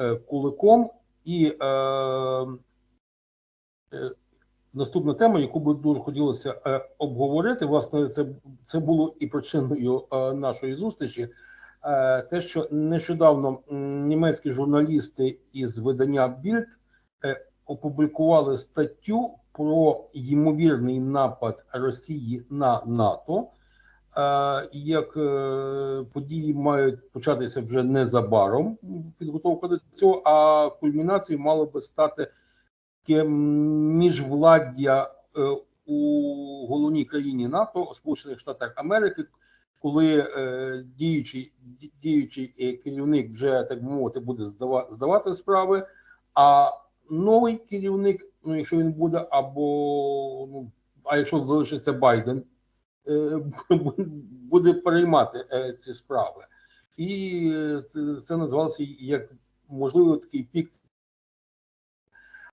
е, Куликом. І е, е, наступна тема, яку би дуже хотілося е, обговорити, власне, це, це було і причиною е, нашої зустрічі. Е, те, що нещодавно німецькі журналісти із видання Більд е, опублікували статтю про ймовірний напад Росії на НАТО. Як е, події мають початися вже незабаром, підготовка до цього, а кульмінацією мало би стати міжвладдя е, у головній країні НАТО, Сполучених Штатах Америки, коли е, діючий діючий керівник вже так би мовити буде здавати справи, а новий керівник, ну якщо він буде, або ну а якщо залишиться Байден, буде переймати е, ці справи, і е, це, це називалося як можливо такий пік.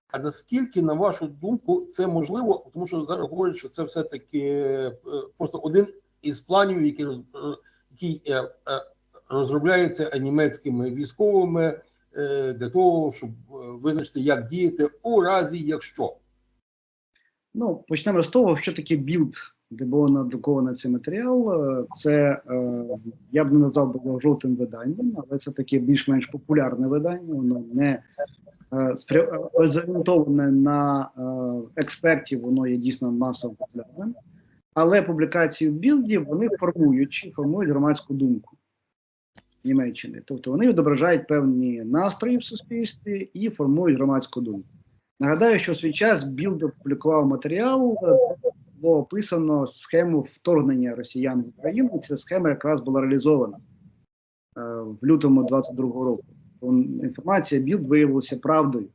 А наскільки, на вашу думку, це можливо? Тому що зараз говорять, що це все-таки е, просто один із планів, який, е, який е, е, розробляється німецькими військовими е, для того, щоб е, визначити, як діяти у разі, якщо. Ну, почнемо з того, що таке білд, де було надруковано цей матеріал. Е, Це е, я б не назвав би жовтим виданням, але це таке більш-менш популярне видання. Воно не е, зорієнтоване на експертів, воно є дійсно масово популярним. Але публікації в білді вони формують, формують громадську думку Німеччини. Тобто вони відображають певні настрої в суспільстві і формують громадську думку. Нагадаю, що в свій час Білд опублікував матеріал, де було описано схему вторгнення росіян в Україну. Ця схема якраз була реалізована е, в лютому 22-го року. Інформація Білд виявилася правдою.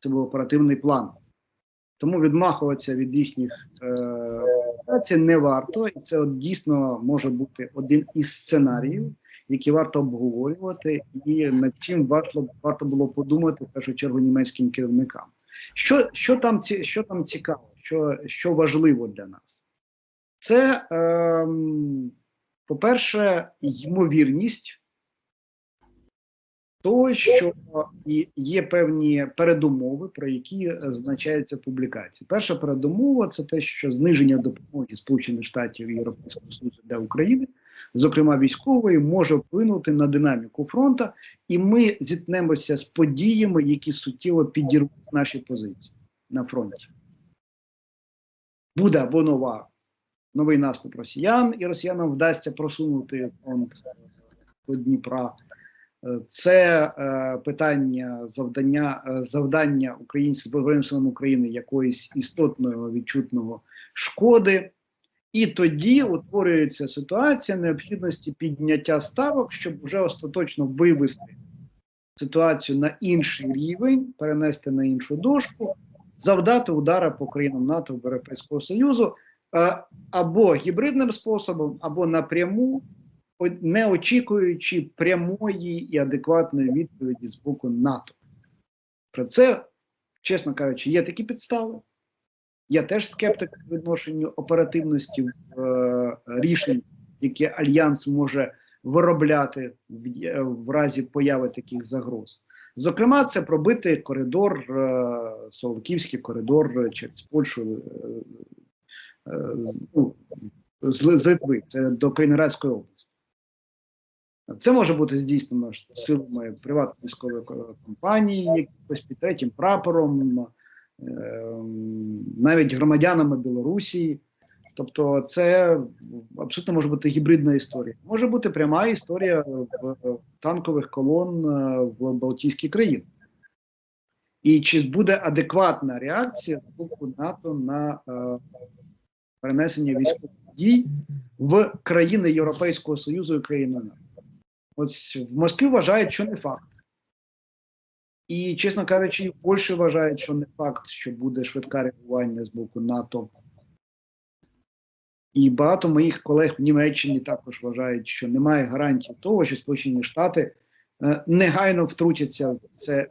Це був оперативний план. Тому відмахуватися від їхніх е, операцій не варто, і це от дійсно може бути один із сценаріїв, які варто обговорювати, і над чим варто, варто було подумати в першу чергу німецьким керівникам. Що, що, там, що там цікаво, що, що важливо для нас? Це, ем, по-перше, ймовірність того, що є певні передумови, про які е, зазначаються публікації. Перша передумова це те, що зниження допомоги Сполучених Штатів і Європейського Союзу для України, зокрема військової, може вплинути на динаміку фронту, і ми зіткнемося з подіями, які суттєво підірвуть наші позиції на фронті. Буде або нова, новий наступ росіян, і росіянам вдасться просунути фронт до Дніпра. Е, Це е, питання завдання, е, завдання українським збройним силам України якоїсь істотного відчутного шкоди. І тоді утворюється ситуація необхідності підняття ставок, щоб вже остаточно вивести ситуацію на інший рівень, перенести на іншу дошку, завдати удара по країнам НАТО Європейського Союзу е, або гібридним способом, або напряму, не очікуючи прямої і адекватної відповіді з боку НАТО. Про це, чесно кажучи, є такі підстави. Я теж скептик в відношенню оперативності е, рішень, які альянс може виробляти в, е, в разі появи таких загроз. Зокрема, це пробити коридор, е, Соловківський коридор е, через Польщу е, е, ну, з, з Литви, це до Калінінградської області. Це може бути здійснено силами приватної військової компанії, якось під третім прапором, навіть громадянами Білорусі. Тобто, це абсолютно може бути гібридна історія. Може бути пряма історія в танкових колон е, в Балтійській країни. І чи буде адекватна реакція з боку НАТО на е, перенесення військових дій в країни Європейського Союзу і країни НАТО? Ось в Москві вважають, що не факт. І, чесно кажучи, в Польщі вважають, що не факт, що буде швидке реагування з боку НАТО. І багато моїх колег в Німеччині також вважають, що немає гарантії того, що Сполучені Штати е, негайно втрутяться в це е,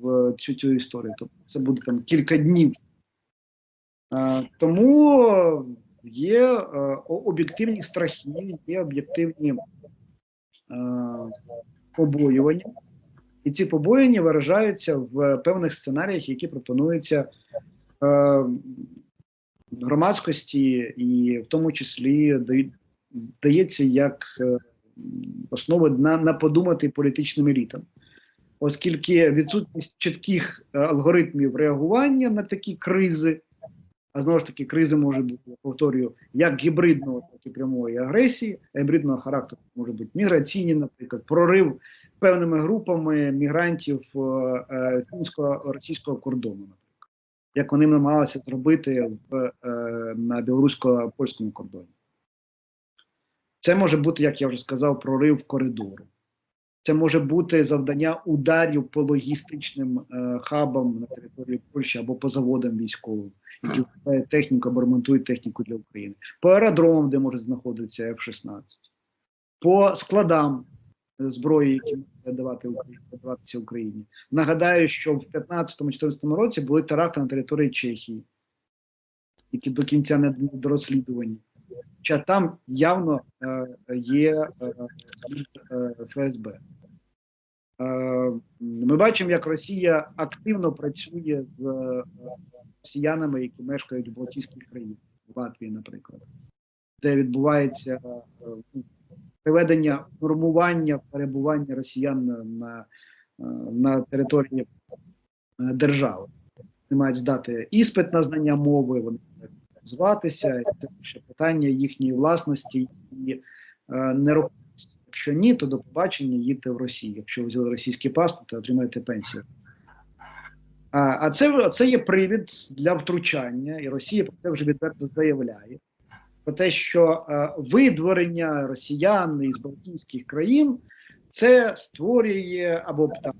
в цю, цю історію. Тобто це буде там кілька днів. Е, тому є об'єктивні страхи, є об'єктивні побоювання, І ці побоєння виражаються в певних сценаріях, які пропонуються е, громадськості, і в тому числі дається як е, основа на, на подумати політичним елітам. Оскільки відсутність чітких е, алгоритмів реагування на такі кризи, а знову ж таки, кризи може бути, я повторюю, як гібридного, так і прямої агресії, гібридного характеру може бути міграційні, наприклад, прорив певними групами мігрантів е, е, фінсько-російського кордону, наприклад, як вони намагалися зробити в, е, на білорусько-польському кордоні. Це може бути, як я вже сказав, прорив коридору. Це може бути завдання ударів по логістичним е, хабам на території Польщі або по заводам військовим, які вкладають техніку або ремонтують техніку для України, по аеродромам, де може знаходитися F-16, по складам зброї, які можуть давати Україні, Україні. Нагадаю, що в 2015-2014 році були теракти на території Чехії, які до кінця не до розслідування. Хоча там явно е, є е, е, ФСБ. Ми бачимо, як Росія активно працює з росіянами, які мешкають в Балтійських країнах, в Латвії, наприклад, де відбувається приведення нормування перебування росіян на, на, е, території е, держави. Вони мають здати іспит на знання мови, вони мають зватися, це ще питання їхньої власності і е, нерухомості. Якщо ні, то до побачення їдьте в Росію. Якщо ви взяли російський паспорт, то отримаєте пенсію. А, а це, це є привід для втручання, і Росія про це вже відверто заявляє. Про те, що е, видворення росіян із Балтійських країн це створює або там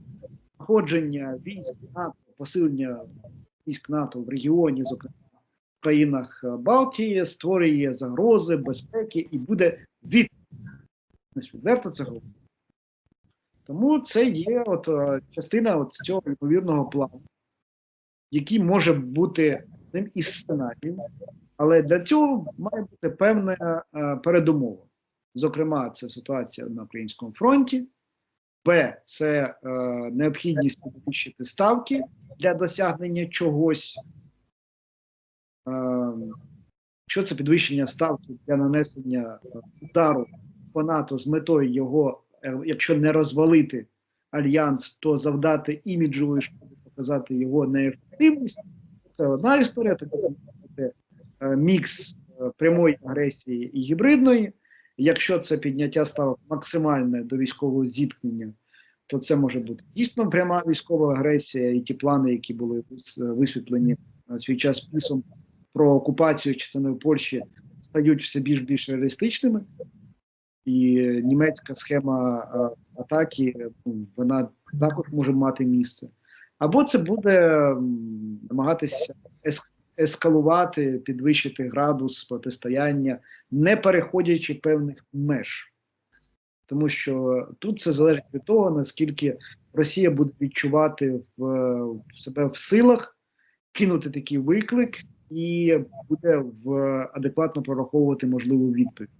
знаходження військ НАТО, посилення військ НАТО в регіоні, зокрема в країнах е, Балтії, створює загрози безпеки і буде від відверто це говорить. Тому це є от, е, частина от цього ймовірного плану, який може бути одним із сценаріїв, але для цього має бути певна е, передумова. Зокрема, це ситуація на українському фронті. Б. Це е, необхідність підвищити ставки для досягнення чогось. Е, що це підвищення ставки для нанесення е, удару по НАТО з метою його, е, якщо не розвалити альянс, то завдати іміджової шкоди, показати його неефективність. Це одна історія, тоді це е, мікс е, прямої агресії і гібридної. Якщо це підняття ставок максимальне до військового зіткнення, то це може бути дійсно пряма військова агресія, і ті плани, які були висвітлені на свій час пісом про окупацію частиною Польщі, стають все більш більш реалістичними. І німецька схема е, атаки ну, вона також може мати місце. Або це буде намагатися ескалувати, підвищити градус протистояння, не переходячи певних меж. Тому що тут це залежить від того, наскільки Росія буде відчувати в, себе в силах кинути такий виклик і буде в адекватно прораховувати можливу відповідь.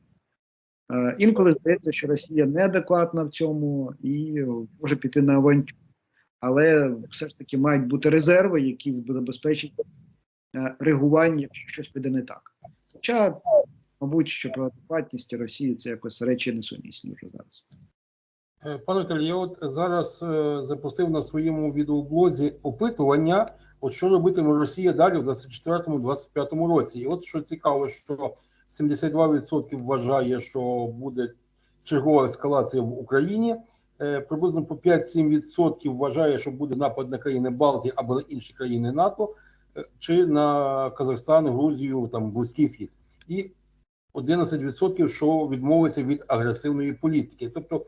Е, Інколи здається, що Росія неадекватна в цьому і може піти на авантюру. Але все ж таки мають бути резерви, які забезпечать е, реагування, якщо щось піде не так. Хоча, мабуть, що про адекватність Росії це якось речі несумісні вже зараз. Е, Пане Віталій, я от зараз е, запустив на своєму відеоблозі опитування, от що робитиме Росія далі в 24-25 році. І от що цікаво, що 72% вважає, що буде чергова ескалація в Україні. Е, Приблизно по 5-7% вважає, що буде напад на країни Балтії або інші країни НАТО, е, чи на Казахстан, Грузію, там Близький Схід. І 11% що відмовиться від агресивної політики. Тобто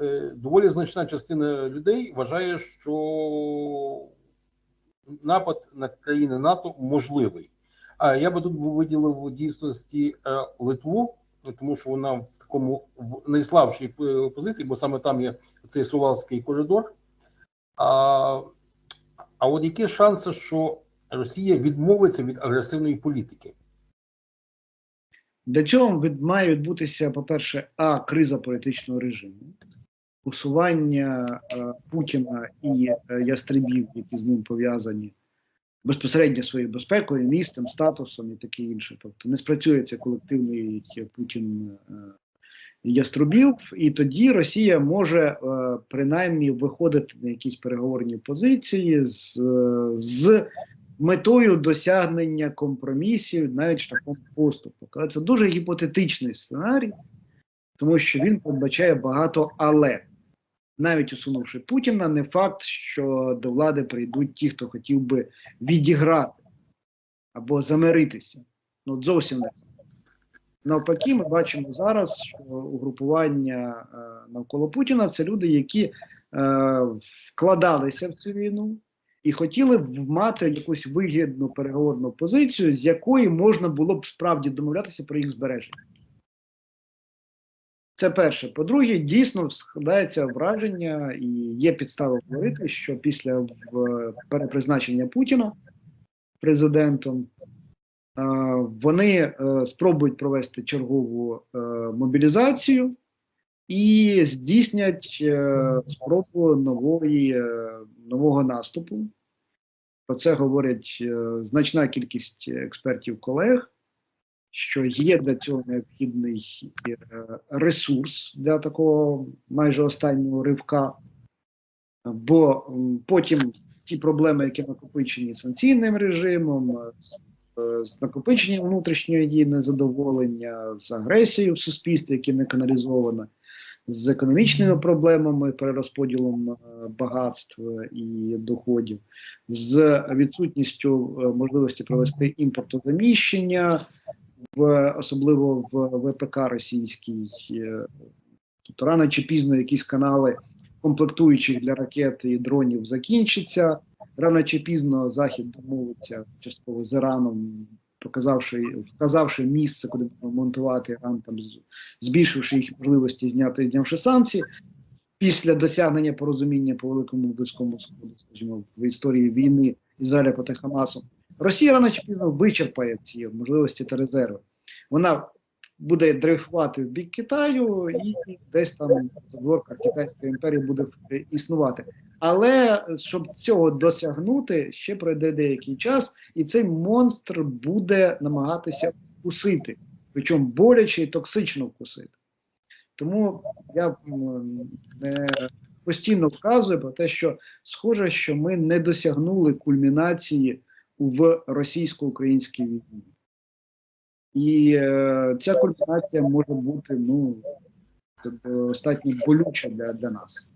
е, доволі значна частина людей вважає, що напад на країни НАТО можливий. А я би тут виділив в дійсності Литву, тому що вона в такому в найслабшій е, позиції, бо саме там є цей Сувалський коридор. А, а от які шанси, що Росія відмовиться від агресивної політики? Для цього має відбутися, по-перше, а криза політичного режиму. усування е, Путіна і е, ястребів, які з ним пов'язані безпосередньо своєю безпекою, місцем, статусом і таке інше. Тобто не спрацює цей колективний Путін е, яструбів, і тоді Росія може е, принаймні виходити на якісь переговорні позиції з, з метою досягнення компромісів, навіть шляхом поступу. Це дуже гіпотетичний сценарій, тому що він передбачає багато але. Навіть усунувши Путіна, не факт, що до влади прийдуть ті, хто хотів би відіграти або замиритися. Ну, зовсім не. Навпаки, ми бачимо зараз, що угрупування е, навколо Путіна це люди, які е, вкладалися в цю війну і хотіли б мати якусь вигідну переговорну позицію, з якої можна було б справді домовлятися про їх збереження. Це перше. По-друге, дійсно складається враження, і є підстави говорити, що після перепризначення Путіна президентом е, вони е, спробують провести чергову е, мобілізацію і здійснять е, спробу нової, е, нового наступу. Про це говорять е, значна кількість експертів колег що є для цього необхідний е, ресурс для такого майже останнього ривка, бо потім ті проблеми, які накопичені санкційним режимом, е, з- з накопиченням внутрішньої її незадоволення, з агресією в суспільстві, яке не каналізовано, з економічними проблемами, перерозподілом е, багатств і доходів, з відсутністю е, можливості провести імпортозаміщення, в особливо в ВПК російській. е, Тобто рано чи пізно якісь канали комплектуючих для ракет і дронів закінчаться. Рано чи пізно Захід домовиться частково з Іраном, показавши, вказавши місце, куди монтувати Іран, там збільшивши їх можливості зняти знявши санкції. Після досягнення порозуміння по великому близькому сходу, скажімо, в історії війни Ізраїля проти Хамасу, Росія рано чи пізно вичерпає ці можливості та резерви. Вона буде дрейфувати в бік Китаю і десь там на задворках Китайської імперії буде е, існувати. Але щоб цього досягнути, ще пройде деякий час, і цей монстр буде намагатися вкусити, причому боляче і токсично вкусити. Тому я не постійно вказую про те, що схоже, що ми не досягнули кульмінації в російсько-українській війні. І е, ця кульмінація може бути ну, тобто, достатньо болюча для, для нас.